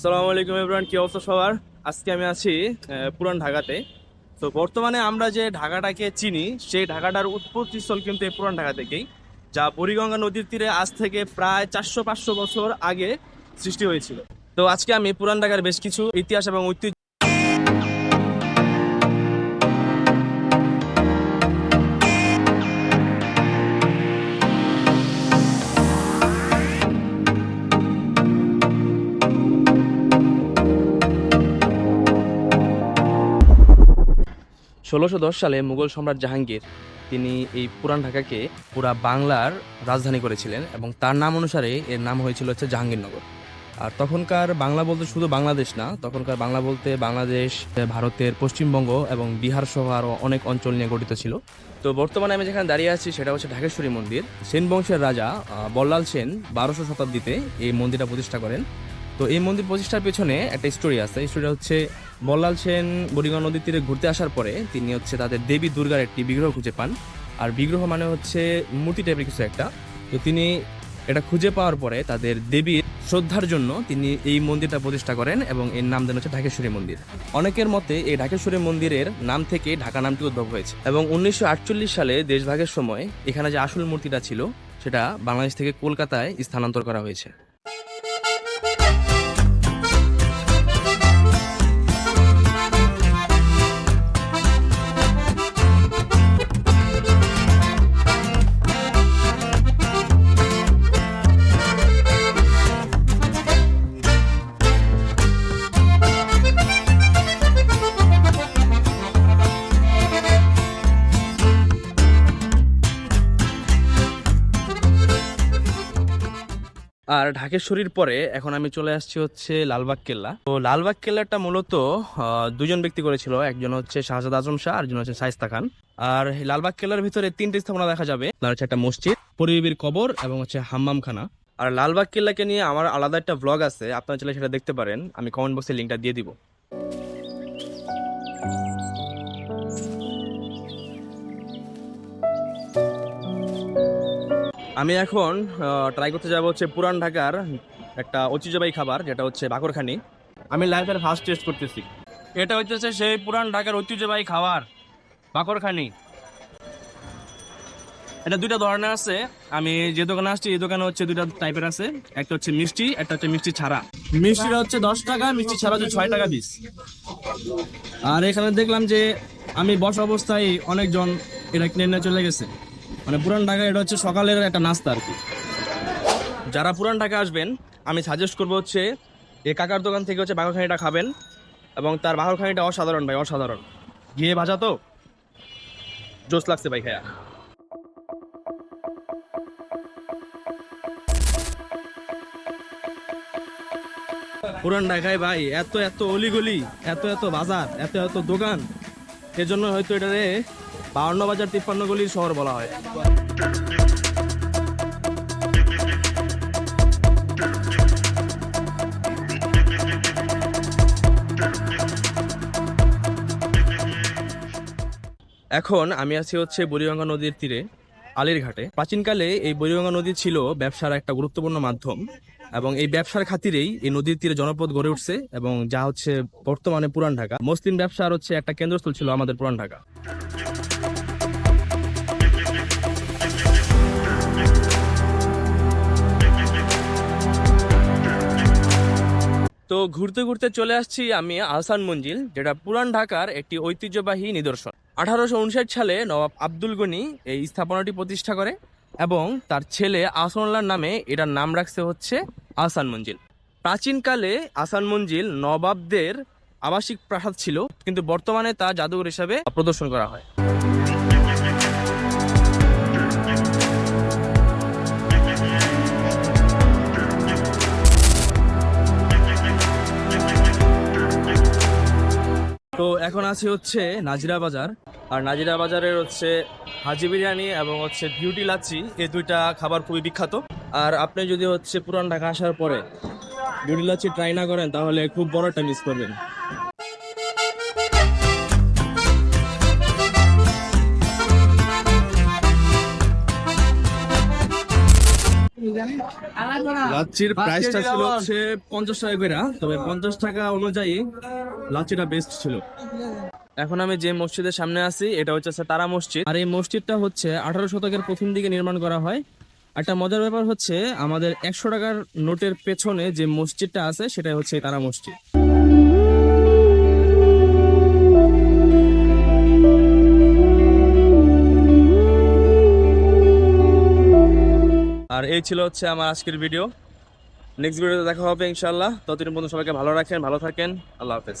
সালামু আলাইকুম এভরিওয়ান কি অবস্থা সবার? আজকে আমি আছি পুরান ঢাকাতে। তো বর্তমানে আমরা যে ঢাকাটাকে চিনি, সেই ঢাকাটার উৎপত্তিস্থল কিন্তু এই পুরান ঢাকা থেকেই, যা বুড়িগঙ্গা নদীর তীরে আজ থেকে প্রায় চারশো পাঁচশো বছর আগে সৃষ্টি হয়েছিল। তো আজকে আমি পুরান ঢাকার বেশ কিছু ইতিহাস এবং ঐতিহ্য ষোলোশো দশ সালে মুঘল সম্রাট জাহাঙ্গীর, তিনি এই পুরান ঢাকাকে পুরা বাংলার রাজধানী করেছিলেন এবং তার নাম অনুসারে এর নাম হয়েছিল হচ্ছে জাহাঙ্গীরনগর। আর তখনকার বাংলা বলতে শুধু বাংলাদেশ না, তখনকার বাংলা বলতে বাংলাদেশ, ভারতের পশ্চিমবঙ্গ এবং বিহার সহ আরও অনেক অঞ্চল নিয়ে গঠিত ছিল। তো বর্তমানে আমি যেখানে দাঁড়িয়ে আছি সেটা হচ্ছে ঢাকেশ্বরী মন্দির। সেন বংশের রাজা বল্লাল সেন বারোশো শতাব্দীতে এই মন্দিরটা প্রতিষ্ঠা করেন। তো এই মন্দির প্রতিষ্ঠার পেছনে একটা স্টোরি আছে। স্টোরিটা হচ্ছে বল্লাল সেন বুড়িগঙ্গা নদীর তীরে ঘুরতে আসার পরে তিনি হচ্ছে তাদের দেবী দুর্গার একটি বিগ্রহ খুঁজে পান। আর বিগ্রহ মানে হচ্ছে মূর্তি টাইপের কিছু একটা। তো তিনি এটা খুঁজে পাওয়ার পরে তাদের দেবীর শ্রদ্ধার জন্য তিনি এই মন্দিরটা প্রতিষ্ঠা করেন এবং এর নাম দেন হচ্ছে ঢাকেশ্বরী মন্দির। অনেকের মতে এই ঢাকেশ্বরী মন্দিরের নাম থেকে ঢাকা নামটি উদ্ভব হয়েছে এবং উনিশশো আটচল্লিশ সালে দেশভাগের সময় এখানে যে আসল মূর্তিটা ছিল, সেটা বাংলাদেশ থেকে কলকাতায় স্থানান্তর করা হয়েছে। আর ঢাকেশ্বরীর পরে এখন আমি চলে আসছি হচ্ছে লালবাগ কেল্লা। তো লালবাগ কেল্লাটা মূলত দুজন ব্যক্তি করেছিল। একজন হচ্ছে শাহজাদ আজম শাহ আর একজন হচ্ছে সাইস্তা খান। আর লালবাগ কেল্লার ভিতরে তিনটি স্থাপনা দেখা যাবে। তার হচ্ছে একটা মসজিদ পরিবির কবর এবং হচ্ছে হাম্মাম খানা। আর লালবাগ কেল্লাকে নিয়ে আমার আলাদা একটা ব্লগ আছে, আপনারা চাইলে সেটা দেখতে পারেন। আমি কমেন্ট বক্সে লিঙ্কটা দিয়ে দিব। আমি এখন ট্রাই করতে যাব হচ্ছে পুরান ঢাকার একটা ঐতিহ্যবাহী খাবার যেটা হচ্ছে বাকরখানি। আমি লাইফের ফার্স্ট টেস্ট করতেছি। এটা হচ্ছে সেই পুরান ঢাকার ঐতিহ্যবাহী খাবার বাকরখানি। এটা দুইটা ধরনের আছে। আমি যে দোকানে আসছি এই দোকানে হচ্ছে দুইটা টাইপের আছে। একটা হচ্ছে মিষ্টি একটা হচ্ছে মিষ্টি ছাড়া। মিষ্টিটা হচ্ছে দশ টাকা মিষ্টি ছাড়া হচ্ছে ছয় টাকা পিস আর এখানে দেখলাম যে আমি বস অবস্থায় অনেকজন এটা কিনে নিয়ে চলে গেছে। মানে পুরান ঢাকা এটা হচ্ছে সকালের একটা নাস্তা আর কি। যারা পুরান ঢাকা আসবেন, আমি সাজেস্ট করব হচ্ছে এই কাকার দোকান থেকে হচ্ছে বাঘরখানিটা খাবেন এবং তার বাঘরখানিটা অসাধারণ ভাই, অসাধারণ। গিয়ে ভাজা তো? জোস লাগছে ভাই খায়া। পুরান ঢাকায় ভাই, এত এত অলিগলি, এত এত বাজার, এত এত দোকান। এজন্য হয়তো এটারে বাউন্ন বাজার তিপ্পান্ন গলির শহর বলা হয়। এখন আমি আছি হচ্ছে বুড়িগঙ্গা নদীর তীরে আলীর ঘাটে প্রাচীনকালে এই বুড়িগঙ্গা নদী ছিল ব্যবসার একটা গুরুত্বপূর্ণ মাধ্যম এবং এই ব্যবসার খাতিরেই এই নদীর তীরে জনপদ গড়ে উঠছে এবং যা হচ্ছে বর্তমানে পুরান ঢাকা। মুসলিম ব্যবসার হচ্ছে একটা কেন্দ্রস্থল ছিল আমাদের পুরান ঢাকা। তো ঘুরতে ঘুরতে চলে আসছি আমি আহসান মঞ্জিল, যেটা পুরান ঢাকার একটি ঐতিহ্যবাহী নিদর্শন। আঠারোশো উনষাট সালে নবাব আব্দুল গনি এই স্থাপনাটি প্রতিষ্ঠা করে এবং তার ছেলে আহসানুল্লাহর নামে এটার নাম রাখছে হচ্ছে আহসান মঞ্জিল। প্রাচীনকালে আহসান মঞ্জিল নবাবদের আবাসিক প্রাসাদ ছিল, কিন্তু বর্তমানে তা জাদুঘর হিসাবে প্রদর্শন করা হয়। তো এখন আছি হচ্ছে নাজিরা বাজার। আর নাজিরা বাজারের হচ্ছে হাজি বিরিয়ানি এবং হচ্ছে বিউটি লাচ্ছি এই দুইটা খাবার খুবই বিখ্যাত। আর আপনি যদি হচ্ছে পুরান ঢাকা আসার পরে বিউটি লাচ্ছি ট্রাই না করেন তাহলে খুব বড় একটা মিস করবেন। লাচ্ছির প্রাইসটা ছিল হচ্ছে পঞ্চাশ টাকা করে তবে পঞ্চাশ টাকা অনুযায়ী লাচ্ছিটা বেস্ট ছিল। এখন আমি যে মসজিদের সামনে আছি এটা হচ্ছে তারা মসজিদ। আর এই মসজিদটা হচ্ছে আঠারো শতকের প্রথম দিকে নির্মাণ করা হয়। একটা মজার ব্যাপার হচ্ছে আমাদের একশো টাকার নোটের পেছনে যে মসজিদটা আছে সেটাই হচ্ছে তারা মসজিদ। আর এই ছিল হচ্ছে আমার আজকের ভিডিও নেক্সট ভিডিওতে দেখা হবে ইনশাল্লাহ ততদিন পর্যন্ত সবাইকে ভালো রাখেন ভালো থাকেন। আল্লাহ হাফেজ।